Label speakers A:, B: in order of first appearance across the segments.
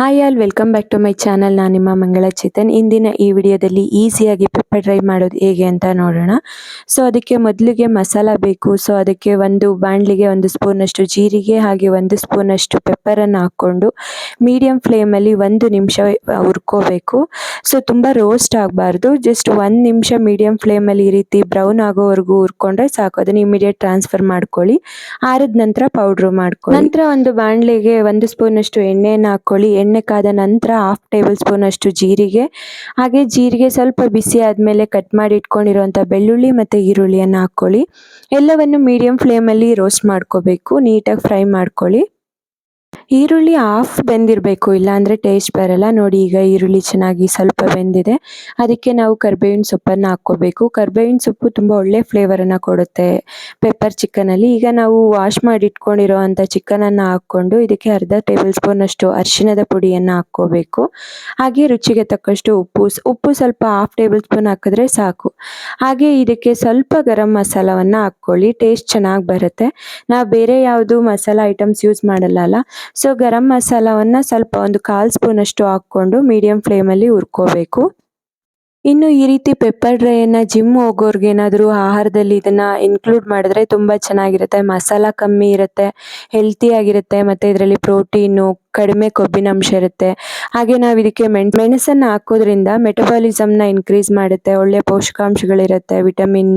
A: Hi all welcome back to my channel ನಾನು ನಿಮ್ಮ ಮಂಗಳ ಚೇತನ್. ಇಂದಿನ ಈ ವಿಡಿಯೋದಲ್ಲಿ ಈಸಿಯಾಗಿ ಪೆಪ್ಪರ್ ಡ್ರೈ ಮಾಡೋದು ಹೇಗೆ ಅಂತ ನೋಡೋಣ. ಸೊ ಅದಕ್ಕೆ ಮೊದಲಿಗೆ ಮಸಾಲ ಬೇಕು. ಸೊ ಅದಕ್ಕೆ ಒಂದು ಬಾಣಲಿಗೆ ಒಂದು ಸ್ಪೂನಷ್ಟು ಜೀರಿಗೆ ಹಾಗೆ ಒಂದು ಸ್ಪೂನಷ್ಟು ಪೆಪ್ಪರನ್ನು ಹಾಕ್ಕೊಂಡು ಮೀಡಿಯಂ ಫ್ಲೇಮಲ್ಲಿ ಒಂದು ನಿಮಿಷ ಹುರ್ಕೋಬೇಕು. ಸೊ ತುಂಬ ರೋಸ್ಟ್ ಆಗಬಾರ್ದು. ಜಸ್ಟ್ ಒಂದು ನಿಮಿಷ ಮೀಡಿಯಂ ಫ್ಲೇಮಲ್ಲಿ ಈ ರೀತಿ ಬ್ರೌನ್ ಆಗೋವರೆಗೂ ಹುರ್ಕೊಂಡ್ರೆ ಸಾಕು. ಅದನ್ನ ಇಮಿಡಿಯೇಟ್ ಟ್ರಾನ್ಸ್ಫರ್ ಮಾಡ್ಕೊಳ್ಳಿ. ಆರಿದ ನಂತರ ಪೌಡ್ರು ಮಾಡ್ಕೊಳ್ಳಿ. ನಂತರ ಒಂದು ಬಾಣಲಿಗೆ ಒಂದು ಸ್ಪೂನಷ್ಟು ಎಣ್ಣೆಯನ್ನು ಹಾಕ್ಕೊಳ್ಳಿ. ಎಣ್ಣೆ ಕಾದ ನಂತರ ಹಾಫ್ ಟೇಬಲ್ ಸ್ಪೂನ್ ಅಷ್ಟು ಜೀರಿಗೆ, ಹಾಗೆ ಜೀರಿಗೆ ಸ್ವಲ್ಪ ಬಿಸಿ ಆದಮೇಲೆ ಕಟ್ ಮಾಡಿ ಇಟ್ಕೊಂಡಿರುವಂಥ ಬೆಳ್ಳುಳ್ಳಿ ಮತ್ತು ಈರುಳ್ಳಿಯನ್ನು ಹಾಕ್ಕೊಳ್ಳಿ. ಎಲ್ಲವನ್ನು ಮೀಡಿಯಂ ಫ್ಲೇಮಲ್ಲಿ ರೋಸ್ಟ್ ಮಾಡ್ಕೋಬೇಕು, ನೀಟಾಗಿ ಫ್ರೈ ಮಾಡ್ಕೊಳ್ಳಿ. ಈರುಳ್ಳಿ ಹಾಫ್ ಬೆಂದಿರಬೇಕು, ಇಲ್ಲಾಂದರೆ ಟೇಸ್ಟ್ ಬರಲ್ಲ. ನೋಡಿ ಈಗ ಈರುಳ್ಳಿ ಚೆನ್ನಾಗಿ ಸ್ವಲ್ಪ ಬೆಂದಿದೆ. ಅದಕ್ಕೆ ನಾವು ಕರ್ಬೇವಿನ ಸೊಪ್ಪನ್ನು ಹಾಕ್ಕೋಬೇಕು. ಕರ್ಬೇವಿನ ಸೊಪ್ಪು ತುಂಬ ಒಳ್ಳೆ ಫ್ಲೇವರನ್ನು ಕೊಡುತ್ತೆ ಪೆಪ್ಪರ್ ಚಿಕನಲ್ಲಿ ಈಗ ನಾವು ವಾಶ್ ಮಾಡಿ ಇಟ್ಕೊಂಡಿರೋ ಅಂಥ ಚಿಕನನ್ನು ಹಾಕ್ಕೊಂಡು ಇದಕ್ಕೆ ಅರ್ಧ ಟೇಬಲ್ ಸ್ಪೂನಷ್ಟು ಅರಿಶಿಣದ ಪುಡಿಯನ್ನು ಹಾಕ್ಕೋಬೇಕು. ಹಾಗೆ ರುಚಿಗೆ ತಕ್ಕಷ್ಟು ಉಪ್ಪು ಉಪ್ಪು ಸ್ವಲ್ಪ ಹಾಫ್ ಟೇಬಲ್ ಸ್ಪೂನ್ ಹಾಕಿದ್ರೆ ಸಾಕು. ಹಾಗೆ ಇದಕ್ಕೆ ಸ್ವಲ್ಪ ಗರಂ ಮಸಾಲವನ್ನು ಹಾಕ್ಕೊಳ್ಳಿ. ಟೇಸ್ಟ್ ಚೆನ್ನಾಗಿ ಬರುತ್ತೆ. ನಾವು ಬೇರೆ ಯಾವುದು ಮಸಾಲ ಐಟಮ್ಸ್ ಯೂಸ್ ಮಾಡಲ್ಲ ಸೊ ಗರಂ ಮಸಾಲವನ್ನು ಸ್ವಲ್ಪ ಒಂದು ಕಾಲು ಸ್ಪೂನಷ್ಟು ಹಾಕ್ಕೊಂಡು ಮೀಡಿಯಂ ಫ್ಲೇಮಲ್ಲಿ ಹುರ್ಕೋಬೇಕು. ಇನ್ನು ಈ ರೀತಿ ಪೆಪ್ಪರ್ ಡ್ರೈಯನ್ನು ಜಿಮ್ ಹೋಗೋರ್ಗೆ ಏನಾದರೂ ಆಹಾರದಲ್ಲಿ ಇದನ್ನು ಇನ್ಕ್ಲೂಡ್ ಮಾಡಿದ್ರೆ ತುಂಬ ಚೆನ್ನಾಗಿರುತ್ತೆ. ಮಸಾಲ ಕಮ್ಮಿ ಇರುತ್ತೆ ಹೆಲ್ತಿಯಾಗಿರುತ್ತೆ ಮತ್ತು ಇದರಲ್ಲಿ ಪ್ರೋಟೀನು ಕಡಿಮೆ ಕೊಬ್ಬಿನಾಂಶ ಇರುತ್ತೆ. ಹಾಗೆ ನಾವು ಇದಕ್ಕೆ ಮೆಣ್, ಮೆಣಸನ್ನು ಹಾಕೋದ್ರಿಂದ ಮೆಟಬಾಲಿಸಮ್ನ ಇನ್ಕ್ರೀಸ್ ಮಾಡುತ್ತೆ, ಒಳ್ಳೆ ಪೋಷಕಾಂಶಗಳಿರುತ್ತೆ ವಿಟಮಿನ್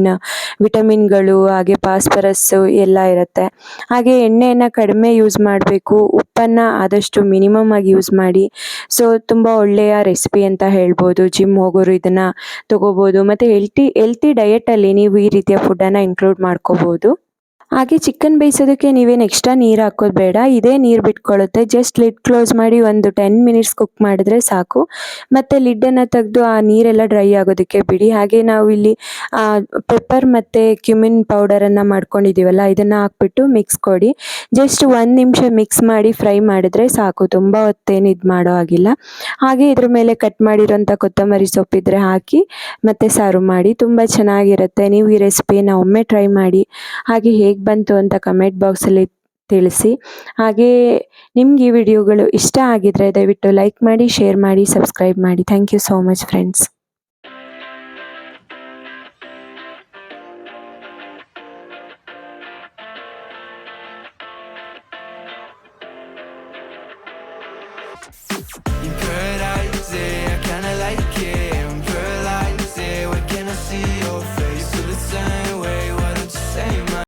A: ವಿಟಮಿನ್ಗಳು ಹಾಗೆ ಫಾಸ್ಫರಸ್ಸು ಎಲ್ಲ ಇರುತ್ತೆ. ಹಾಗೆ ಎಣ್ಣೆಯನ್ನು ಕಡಿಮೆ ಯೂಸ್ ಮಾಡಬೇಕು, ಉಪ್ಪನ್ನು ಆದಷ್ಟು ಮಿನಿಮಮ್ ಆಗಿ ಯೂಸ್ ಮಾಡಿ. ಸೊ ತುಂಬ ಒಳ್ಳೆಯ ರೆಸಿಪಿ ಅಂತ ಹೇಳ್ಬೋದು. ಜಿಮ್ ಹೋಗೋರು ಇದನ್ನು ತಗೋಬೋದು. ಮತ್ತು ಹೆಲ್ತಿ ಹೆಲ್ತಿ ಡಯೆಟಲ್ಲಿ ನೀವು ಈ ರೀತಿಯ ಫುಡ್ಡನ್ನು ಇನ್ಕ್ಲೂಡ್ ಮಾಡ್ಕೋಬೋದು. ಹಾಗೆ ಚಿಕನ್ ಬೇಯಿಸೋದಕ್ಕೆ ನೀವೇನು ಎಕ್ಸ್ಟ್ರಾ ನೀರು ಹಾಕೋದು ಬೇಡ, ಇದೇ ನೀರು ಬಿಟ್ಕೊಳ್ಳುತ್ತೆ ಜಸ್ಟ್ ಲಿಡ್ ಕ್ಲೋಸ್ ಮಾಡಿ ಒಂದು ಟೆನ್ ಮಿನಿಟ್ಸ್ ಕುಕ್ ಮಾಡಿದ್ರೆ ಸಾಕು. ಮತ್ತು ಲಿಡ್ಡನ್ನು ತೆಗೆದು ಆ ನೀರೆಲ್ಲ ಡ್ರೈ ಆಗೋದಕ್ಕೆ ಬಿಡಿ. ಹಾಗೆ ನಾವು ಇಲ್ಲಿ ಪೆಪ್ಪರ್ ಮತ್ತು ಕ್ಯುಮಿನ್ ಪೌಡರನ್ನು ಮಾಡ್ಕೊಂಡಿದ್ದೀವಲ್ಲ ಇದನ್ನು ಹಾಕ್ಬಿಟ್ಟು ಮಿಕ್ಸ್ ಕೊಡಿ. ಜಸ್ಟ್ ಒಂದು ನಿಮಿಷ ಮಿಕ್ಸ್ ಮಾಡಿ ಫ್ರೈ ಮಾಡಿದ್ರೆ ಸಾಕು. ತುಂಬ ಹೊತ್ತೇನು ಇದು ಮಾಡೋ ಆಗಿಲ್ಲ ಹಾಗೆ ಇದ್ರ ಮೇಲೆ ಕಟ್ ಮಾಡಿರೋಂಥ ಕೊತ್ತಂಬರಿ ಸೊಪ್ಪಿದ್ರೆ ಹಾಕಿ, ಮತ್ತು ಸಾರು ಮಾಡಿ. ತುಂಬ ಚೆನ್ನಾಗಿರುತ್ತೆ. ನೀವು ಈ ರೆಸಿಪಿನ ಒಮ್ಮೆ ಟ್ರೈ ಮಾಡಿ. ಹಾಗೆ ಹೇಗೆ ಬಂತು ಅಂತ ಕಮೆಂಟ್ ಬಾಕ್ಸಲ್ಲಿ ತಿಳಿಸಿ. ಹಾಗೇ ನಿಮ್ಗೆ ಈ ವಿಡಿಯೋಗಳು ಇಷ್ಟ ಆಗಿದ್ರೆ ದಯವಿಟ್ಟು ಲೈಕ್ ಮಾಡಿ ಶೇರ್ ಮಾಡಿ ಸಬ್ಸ್ಕ್ರೈಬ್ ಮಾಡಿ. Thank you so much friends